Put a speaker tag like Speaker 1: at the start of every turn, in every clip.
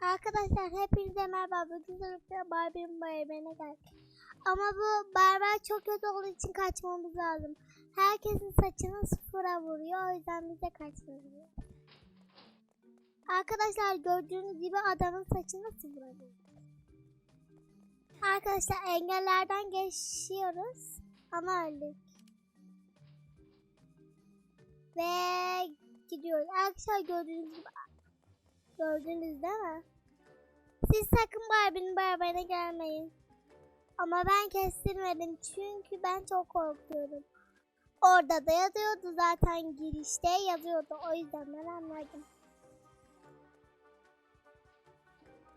Speaker 1: Arkadaşlar hepinize merhaba. Bugün sınıfta Barbie'nin bayramına geldik. Ama bu berber çok kötü olduğu için kaçmamız lazım. Herkesin saçını sıfıra vuruyor. O yüzden biz de kaçmamız. Arkadaşlar gördüğünüz gibi adamın saçını sıfıra vuruyor. Arkadaşlar engellerden geçiyoruz. Ama öldük. Ve gidiyoruz. Arkadaşlar gördüğünüz gibi Gördünüz değil mi? Siz sakın Barbie'nin beraberine gelmeyin. Ama ben kestirmedim çünkü ben çok korkuyorum. Orada da yazıyordu zaten girişte yazıyordu. O yüzden ben anladım.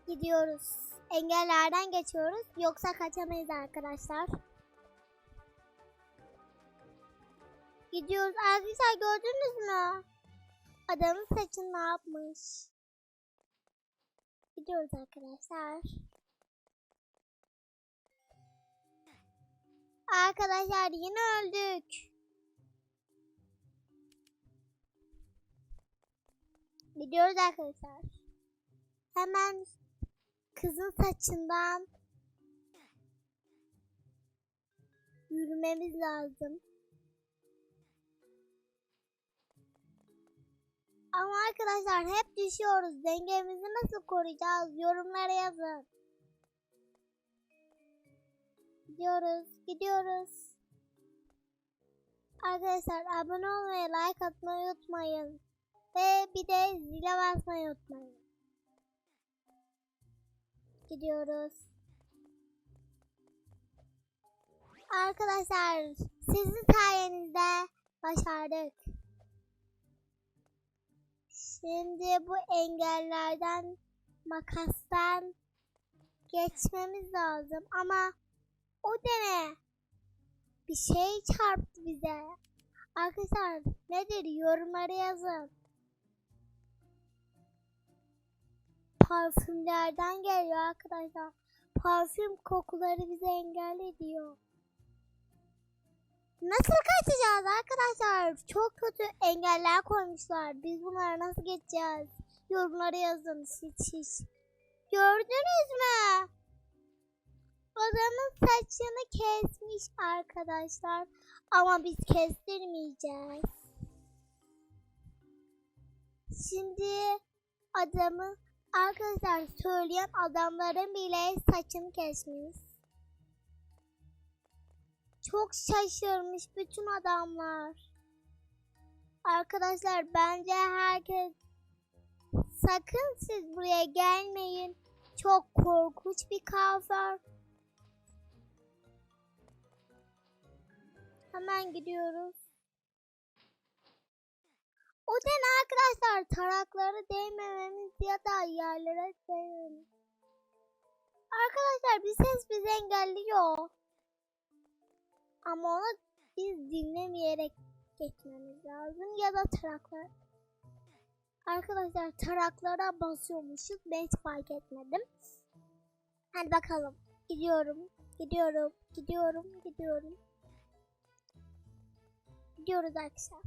Speaker 1: Gidiyoruz. Engellerden geçiyoruz. Yoksa kaçamayız arkadaşlar. Gidiyoruz. Arkadaşlar gördünüz mü? Adamın saçını ne yapmış? Gidiyoruz arkadaşlar. Arkadaşlar yine öldük. Gidiyoruz arkadaşlar. Hemen kızın saçından yürümemiz lazım. Ama arkadaşlar hep düşüyoruz. Dengemizi nasıl koruyacağız? Yorumlara yazın. Gidiyoruz, gidiyoruz. Arkadaşlar abone olmayı, like atmayı unutmayın. Ve bir de zile basmayı unutmayın. Gidiyoruz. Arkadaşlar sizin sayenizde başardık. Şimdi bu engellerden makastan geçmemiz lazım ama o da ne? Bir şey çarptı bize. Arkadaşlar nedir yorumlara yazın. Parfümlerden geliyor arkadaşlar. Parfüm kokuları bizi engelliyor. Nasıl kaçacağız arkadaşlar? Çok kötü engeller koymuşlar. Biz bunları nasıl geçeceğiz? Yorumlara yazın hiç hiç. Gördünüz mü? Adamın saçını kesmiş arkadaşlar. Ama biz kestirmeyeceğiz. Şimdi adamı arkadaşlar söyleyen adamların bile saçını kesmiş. Çok şaşırmış bütün adamlar. Arkadaşlar bence herkes sakın siz buraya gelmeyin. Çok korkunç bir kafer. Hemen gidiyoruz. O ne arkadaşlar? Tarakları değmememiz ya da yerlere değmememiz. Arkadaşlar bir ses bizi engelliyor. Ama onu biz dinlemeyerek geçmemiz lazım ya da taraklar. Arkadaşlar taraklara basıyormuşuz. Ben hiç fark etmedim. Hadi bakalım. Gidiyorum. Gidiyorum. Gidiyorum. Gidiyorum. Gidiyoruz arkadaşlar.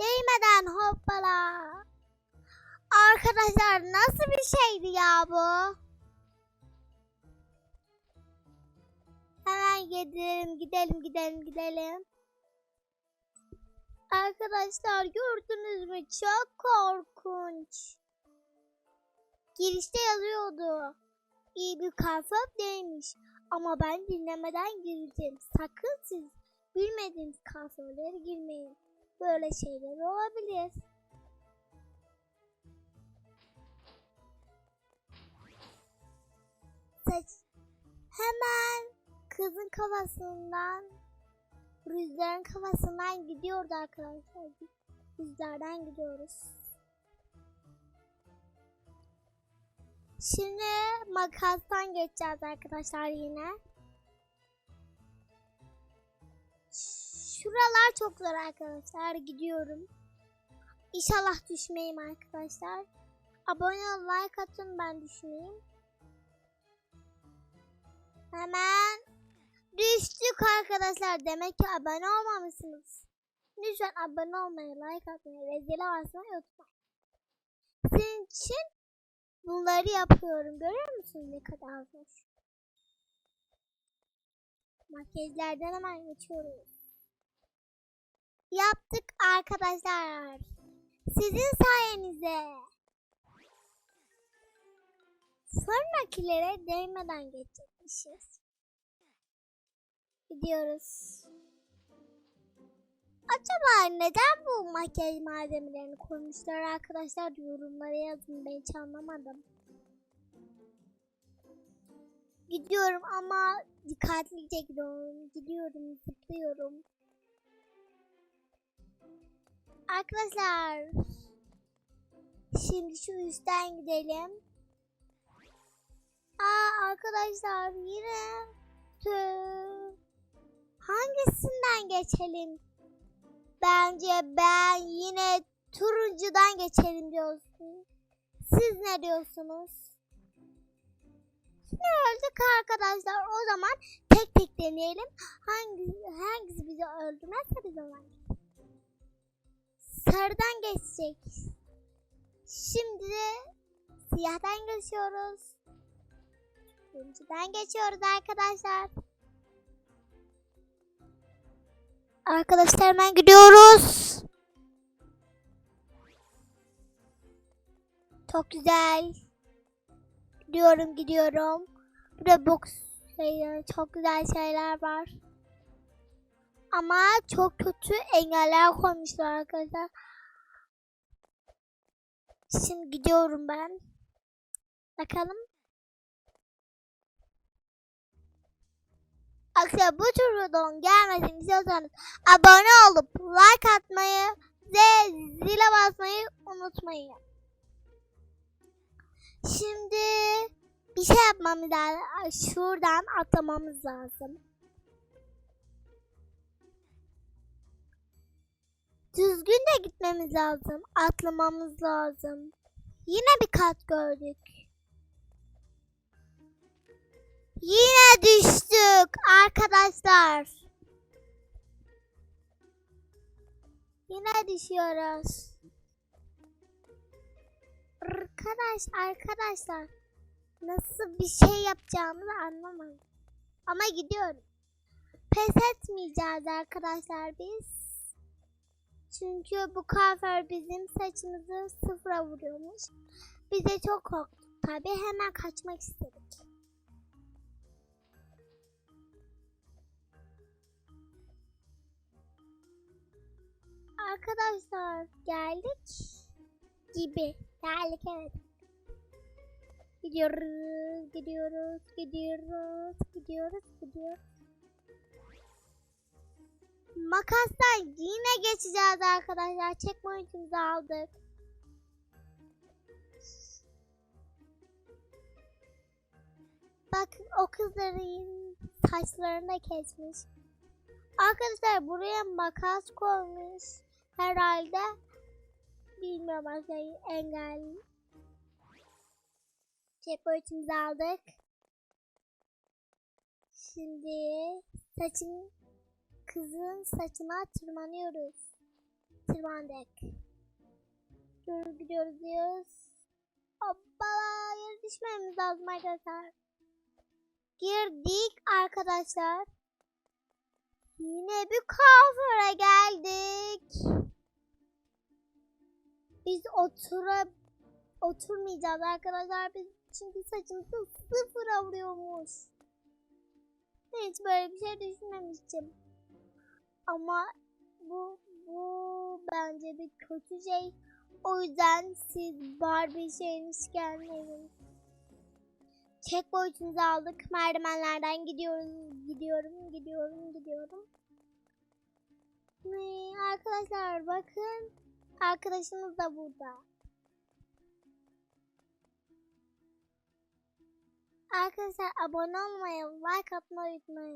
Speaker 1: Değmeden hoppala. Arkadaşlar nasıl bir şeydi ya bu? Hemen gidelim, gidelim, gidelim, gidelim. Arkadaşlar gördünüz mü? Çok korkunç. Girişte yazıyordu. İyi bir kafam değilmiş. Ama ben dinlemeden girdim. Sakın siz bilmediğiniz kafirlere girmeyin. Böyle şeyler olabilir. Hemen kızın kafasından rüzgarın kafasından gidiyordu arkadaşlar. Rüzgardan gidiyoruz. Şimdi makastan geçeceğiz arkadaşlar yine. Şuralar çok zor arkadaşlar. Gidiyorum. İnşallah düşmeyeyim arkadaşlar. Abone ol, like atın ben düşmeyeyim. Hemen düştük arkadaşlar. Demek ki abone olmamışsınız. Lütfen abone olmayı, like atmayı ve zile basmayı unutmayın. Sizin için bunları yapıyorum. Görüyor musunuz ne kadar zor? Makyajlardan hemen geçiyoruz. Yaptık arkadaşlar. Sizin sayenizde. Sonrakilere değmeden geçecekmişiz. Gidiyoruz. Acaba neden bu makyaj malzemelerini koymuşlar arkadaşlar yorumlara yazın ben hiç anlamadım. Gidiyorum ama dikkatlice gidiyorum. Gidiyorum, zıplıyorum. Arkadaşlar şimdi şu üstten gidelim. Aa arkadaşlar yine tüh. Hangisinden geçelim? Bence ben yine turuncudan geçelim diyorsun. Siz ne diyorsunuz? Şimdi öldük arkadaşlar. O zaman tek tek deneyelim. Hangi, hangisi bizi öldürmezse biz gidelim. Sarıdan geçecek. Şimdi siyahtan geçiyoruz. Turuncudan geçiyoruz arkadaşlar. Arkadaşlar hemen gidiyoruz. Çok güzel. Gidiyorum gidiyorum. Burada box şeyler, çok güzel şeyler var. Ama çok kötü engeller koymuşlar arkadaşlar. Şimdi gidiyorum ben. Bakalım. Arkadaşlar bu videonun gelmesini istiyorsanız abone olup like atmayı ve zile basmayı unutmayın. Şimdi bir şey yapmamız lazım. Şuradan atlamamız lazım. Düzgün de gitmemiz lazım. Atlamamız lazım. Yine bir kat gördük. Yine düştük arkadaşlar. Yine düşüyoruz. Arkadaş arkadaşlar nasıl bir şey yapacağımızı anlamadım. Ama gidiyorum. Pes etmeyeceğiz arkadaşlar biz. Çünkü bu kuaför bizim saçımızı sıfıra vuruyormuş. Biz de çok korktuk tabi hemen kaçmak istedik. Arkadaşlar geldik gibi. Geldik evet. Gidiyoruz, gidiyoruz, gidiyoruz, gidiyoruz, gidiyoruz. Makastan yine geçeceğiz arkadaşlar. Checkpoint'imizi aldık. Bak o kızların saçlarını kesmiş. Arkadaşlar buraya makas koymuş. Herhalde bilmiyorum arkadaşlar engel. Checkpoint'imizi aldık. Şimdi saçın kızın saçına tırmanıyoruz. Tırmandık. Gidiyoruz gidiyoruz diyoruz. Hoppala yere düşmemiz lazım arkadaşlar. Girdik arkadaşlar. Yine bir kuaföre geldik. Biz otura oturmayacağız arkadaşlar. Biz çünkü saçımızı sıfıra vuruyormuş. Hiç böyle bir şey düşünmemiştim. Ama bu bu bence bir kötü şey. O yüzden siz Barbie şeyiniz gelmeyin. Checkpoint'imizi aldık. Merdivenlerden gidiyoruz. Gidiyorum, gidiyorum, gidiyorum. Ne, arkadaşlar bakın. Arkadaşımız da burada. Arkadaşlar abone olmayı, like atmayı unutmayın.